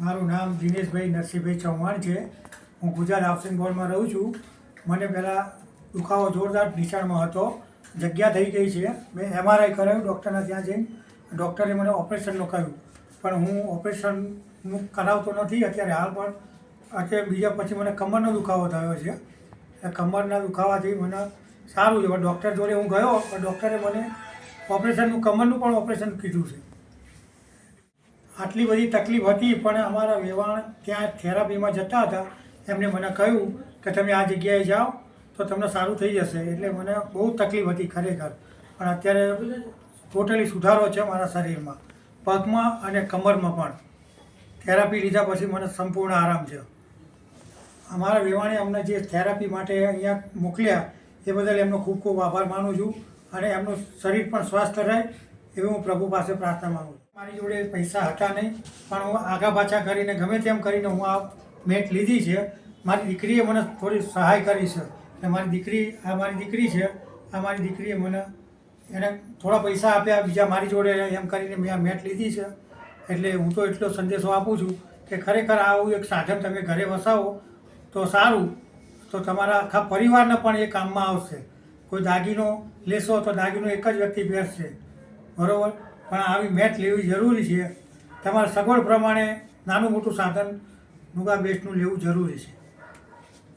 મારું નામ દિનેશભાઈ નરસિંહભાઈ ચૌહાણ છે. હું ગુજરાત હાઉસિંગ બોર્ડમાં રહું છું. મને પહેલાં દુખાવો જોરદાર નિશાળમાં હતો. જગ્યા થઈ ગઈ છે. મેં એમઆરઆઈ કરાવ્યું, ડૉક્ટરના ત્યાં જઈને. ડૉક્ટરે મને ઓપરેશનનું કહ્યું. પણ હું ઓપરેશનનું કરાવતો નથી. અત્યારે હાલ પણ અત્યારે બીજા પછી મને કમરનો દુખાવો થયો છે. એ કમરના દુખાવાથી મને સારું છે. પણ ડૉક્ટર જોડે હું ગયો, પણ ડૉક્ટરે મને ઓપરેશનનું, કમરનું પણ ઓપરેશન કીધું છે. આટલી બધી તકલીફ હતી, પણ અમારા વેવાણ ત્યાં થેરાપીમાં જતા હતા. એમને મને કહ્યું કે તમે આ જગ્યાએ જાઓ, તો તમને સારું થઈ જશે. એટલે મને બહુ તકલીફ હતી ખરેખર. પણ અત્યારે ટોટલી સુધારો છે મારા શરીરમાં, પગમાં અને કમરમાં પણ. થેરાપી લીધા પછી મને સંપૂર્ણ આરામ છે અમારા વેવાણે અમને જે થેરાપી માટે અહીંયા મોકલ્યા, એ બદલ એમનો ખૂબ ખૂબ આભાર માનું છું અને એમનું શરીર પણ સ્વસ્થ રહે એવી હું પ્રભુ પાસે પ્રાર્થના માંગુ મારી જોડે પૈસા હતા નહીં, પણ હું આગા પાછા કરીને ગમે તેમ કરીને હું આ મેટ લીધી છે. મારી દીકરીએ મને થોડી સહાય કરી છે. કે મારી દીકરી, આ મારી દીકરી છે, આ મારી દીકરીએ મને એને થોડા પૈસા આપ્યા, બીજા મારી જોડે એમ કરીને મેં આ મેટ લીધી છે. એટલે હું તો એટલો સંદેશો આપું છું કે ખરેખર આવું એક સાધન તમે ઘરે વસાવો તો સારું. તો તમારા આખા પરિવારને પણ એ કામમાં આવશે. કોઈ દાગીનો લેશો તો દાગીનો એક જ વ્યક્તિ પહેરશે. બરાબર? પણ આવી મેચ લેવી જરૂરી છે. તમારા સગવડ પ્રમાણે નાનું મોટું સાધન નુગા બેસ્ટનું લેવું જરૂરી છે.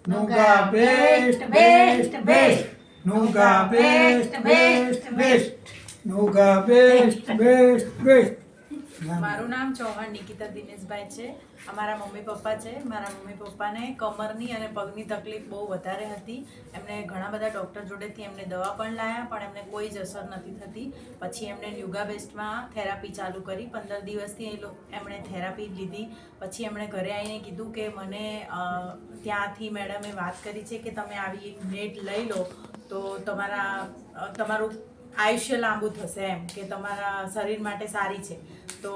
Nuga best best best Nuga best best. Best. Nuga best best best. મારું નામ ચૌહાણ નિકિતા દિનેશભાઈ છે. અમારા મમ્મી પપ્પા છે. મારા મમ્મી પપ્પાને કમરની અને પગની તકલીફ બહુ વધારે હતી. એમને ઘણા બધા ડૉક્ટર જોડેથી એમને દવા પણ લાયા, પણ એમને કોઈ જ અસર નથી થતી. પછી એમણે યોગા બેસ્ટમાં થેરાપી ચાલુ કરી. પંદર દિવસથી એમણે થેરાપી લીધી. પછી એમણે ઘરે આવીને કીધું કે મને ત્યાંથી મેડમે વાત કરી છે કે તમે આવી એક નેટ લઈ લો. તો તમારા તમારું આયુષ્ય લાંબુ થશે એમ કે તમારા શરીર માટે સારી છે. તો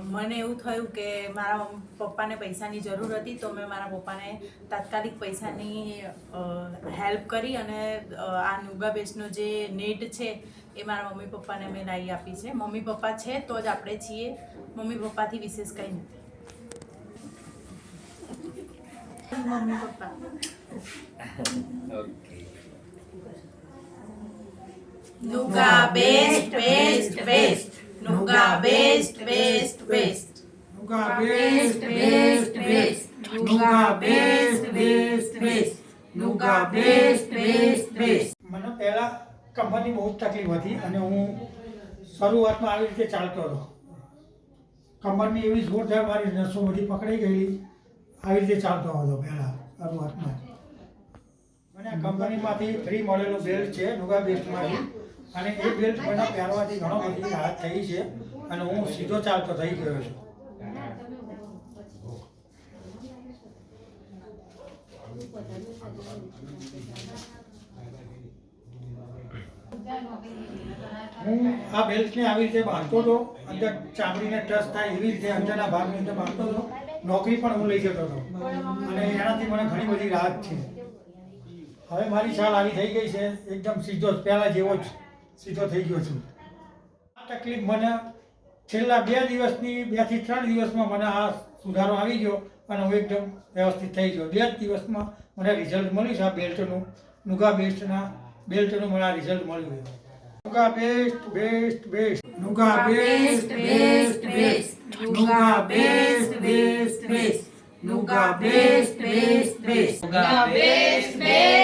મને એવું થયું કે મારા મમ્મી- પપ્પાને પૈસાની જરૂર હતી તો મેં મારા પપ્પાને તાત્કાલિક પૈસાની હેલ્પ કરી અને આ નુગા બેસનો જે નેટ છે એ મારા મમ્મી પપ્પાને મેં લાવી આપી છે. મમ્મી પપ્પા છે તો જ આપણે છીએ. મમ્મી પપ્પાથી વિશેષ કંઈ નથી. Mummy papa. Nuga best best best. Nuga best best best. Nuga best best best. Nuga best best best. Nuga best best best. મને પહેલા કંપની બહુ તકલીફ હતી અને હું શરૂઆતમાં આવી રીતે ચાલતો હતો કમરની એવી જોરદાર મારી નસો બધી પકડાઈ ગયેલી. આવી રીતે ચાલતો હતો પહેલાં, શરૂઆતમાં મને આ કંપનીમાંથી ફ્રી મળેલો બેલ્ટ છે, નુગા બેસ્ટમાંથી. અને એ બેલ્ટ મને પહેરવાથી ઘણો બધી રાહત થઈ છે અને હું સીધો ચાલતો થઈ ગયો છું. હું આ બેલ્ટને આવી રીતે બાંધતો હતો, અંદર ચામડીને ટચ થાય એવી રીતે અંદરના ભાગની અંદર બાંધતો હતો. નોકરી પણ હું લઈ જતો હતો. અને એનાથી મને ઘણી બધી રાહત છે. હવે મારી ચાલ આવી થઈ ગઈ છે, એકદમ સીધો જ, પહેલાં જેવો જ. સીધો થઈ ગયો છું. આ તકલીફ મને છેલ્લા બે દિવસની બેથી ત્રણ દિવસમાં મને આ સુધારો આવી ગયો અને હું એકદમ વ્યવસ્થિત થઈ ગયો. બે જ દિવસમાં મને રિઝલ્ટ મળ્યું છે આ બેલ્ટનું. નુગા બેસ્ટના બેલ્ટનું મને આ રિઝલ્ટ મળ્યું છે. Nuga best best best. Nuga best best best Nuga best best best Nuga best best best. Nuga best.